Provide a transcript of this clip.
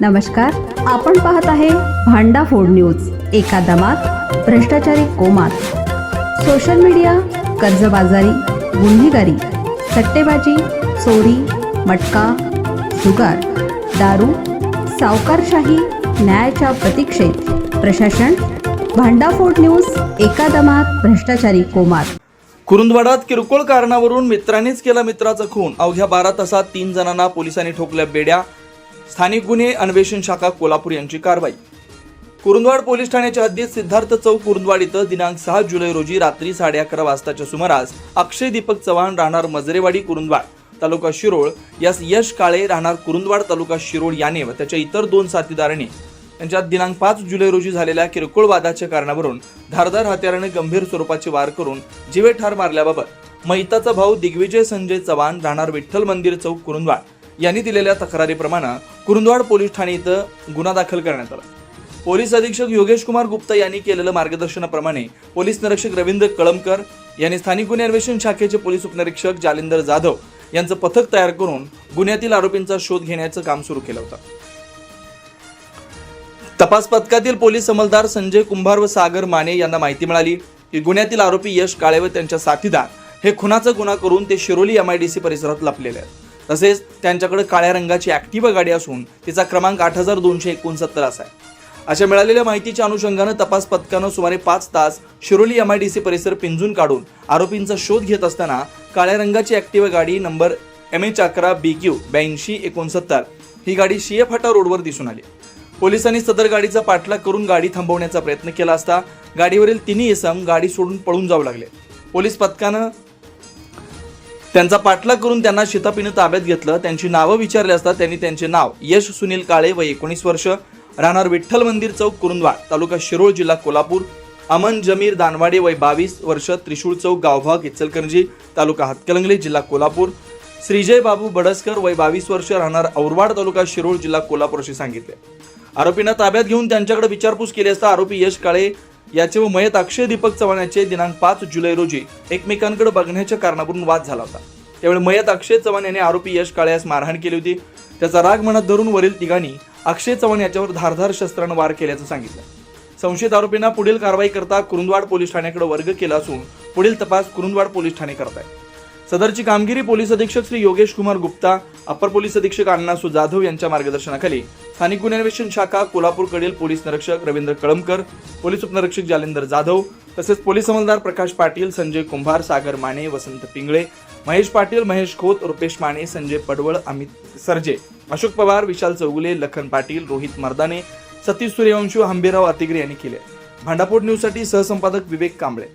नमस्कार आपण पाहत आहे भांडा फोड न्यूज एका दमात भ्रष्टाचारी कोमात. सोशल मीडिया कर्जबाजारी गुन्हेगारी सट्टेबाजी चोरी मटका जुगार दारू सावकारशाही न्यायाच्या प्रतीक्षेत. प्रशासन भांडाफोड न्यूज एका दमात भ्रष्टाचारी कोमात. कुरुंदवाडात किरकोळ कारणावरून मित्रांनीच केला मित्राचा खून. अवघ्या बारा तासात तीन जणांना पोलिसांनी ठोकल्या बेड्या. स्थानिक गुन्हे अन्वेषण शाखा कोल्हापूर यांची कारवाई. कुरुंदवाड पोलीस ठाण्याच्या हद्दीत सिद्धार्थ चौक कुरुंदवाड इथं दिनांक सहा जुलै रोजी रात्री साडे अकरा वाजताच्या सुमारास अक्षय दीपक चव्हाण राहणार मजरेवाडी कुरुंदवाड तालुका शिरोळ यास यश काळे राहणार कुरुंदवाड तालुका शिरोळ याने व त्याच्या इतर दोन साथीदारांनी त्यांच्यात दिनांक पाच जुलै रोजी झालेल्या किरकोळ वादाच्या कारणावरून धारदार हत्याराने गंभीर स्वरूपाचे वार करून जीवे ठार मारल्याबाबत मैताचा भाऊ दिग्विजय संजय चव्हाण राहणार विठ्ठल मंदिर चौक कुरुंदवाड यांनी दिलेल्या तक्रारीप्रमाणे कुरुंदवाड पोलीस ठाणे इथं गुन्हा दाखल करण्यात आला. पोलीस अधीक्षक योगेश कुमार गुप्ता यांनी केलेलं मार्गदर्शनाप्रमाणे पोलीस निरीक्षक रवींद्र कळमकर यांनी स्थानिक गुन्हे अन्वेषण शाखेचे पोलीस उपनिरीक्षक जालिंदर जाधव यांचं पथक तयार करून गुन्ह्यातील आरोपींचा शोध घेण्याचं काम सुरू केलं होतं. तपास पथकातील पोलीस अंमलदार संजय कुंभार व सागर माने यांना माहिती मिळाली की गुन्ह्यातील आरोपी यश काळे व त्यांच्या साथीदार हे खुनाचा गुन्हा करून ते शिरोली एमआयडीसी परिसरात लपलेले आहेत. तसेच त्यांच्याकडे काळ्या रंगाची ॲक्टिवा गाडी असून तिचा क्रमांक आठ हजार दोनशे एकोणसत्तर असा आहे. अशा मिळालेल्या माहितीच्या अनुषंगानं तपास पथकानं सुमारे पाच तास Shiroli M I D C परिसर पिंजून काढून आरोपींचा शोध घेत असताना काळ्या रंगाची ॲक्टिवा गाडी नंबर एम एच अकरा बी क्यू ब्याऐंशी एकोणसत्तर ही गाडी शियफाटा रोडवर दिसून आली. पोलिसांनी सदर गाडीचा पाठलाग करून गाडी थांबवण्याचा प्रयत्न केला असता गाडीवरील तिन्ही इसम गाडी सोडून पळून जाऊ लागले. पोलीस पथकानं त्यांचा पाठलाग करून त्यांना शितापीनं ताब्यात घेतलं. त्यांची नावं विचारली असता त्यांनी त्यांचे नाव यश सुनील काळे व एकोणीस वर्ष राहणार विठ्ठल मंदिर चौक कुरुंदवाड तालुका शिरोळ जिल्हा कोल्हापूर अमन जमीर दानवाडे वय बावीस वर्ष त्रिशूळ चौक गावभाग इचलकरंजी तालुका हातकलंगले जिल्हा कोल्हापूर. श्रीजय बाबू बडसकर वय बावीस वर्ष राहणार औरवाड तालुका शिरोळ जिल्हा कोल्हापूर असे सांगितले. आरोपींना ताब्यात घेऊन त्यांच्याकडे विचारपूस केली असता आरोपी यश काळे याचे व मयत अक्षय दीपक चव्हाण याचे दिनांक पाच जुलै रोजी एकमेकांकडे बघण्याच्या कारणावरून वाद झाला होता. त्यावेळी मयत अक्षय चव्हाण यांनी आरोपी यश काळे यास मारहाण केली होती. त्याचा राग मनात धरून वरील तिघांनी अक्षय चव्हाण याच्यावर धारधार शस्त्रानं वार केल्याचं सांगितलं. संशयित आरोपींना पुढील कारवाई करता कुरुंदवाड पोलीस ठाण्याकडे वर्ग केला असून पुढील तपास कुरुंदवाड पोलीस ठाणे करत आहे सदरची कामगिरी पोलीस अधीक्षक श्री योगेश कुमार गुप्ता अप्पर पोलीस अधीक्षक अण्णासू जाधव यांच्या मार्गदर्शनाखाली स्थानिक गुन्हे अन्वेषण शाखा कोल्हापूरकडील पोलीस निरीक्षक रवींद्र कळमकर पोलीस उपनिरीक्षक जालेंद्र जाधव तसेच पोलीस अंमलदार प्रकाश पाटील संजय कुंभार सागर माने वसंत पिंगळे महेश पाटील महेश खोत रुपेश माने संजय पडवळ अमित सरजे अशोक पवार विशाल चौगुले लखन पाटील रोहित मर्दाने सतीश सूर्यवंशू हंबीराव अतिग्रे यांनी केले. भांडापोट न्यूजसाठी सहसंपादक विवेक कांबळे.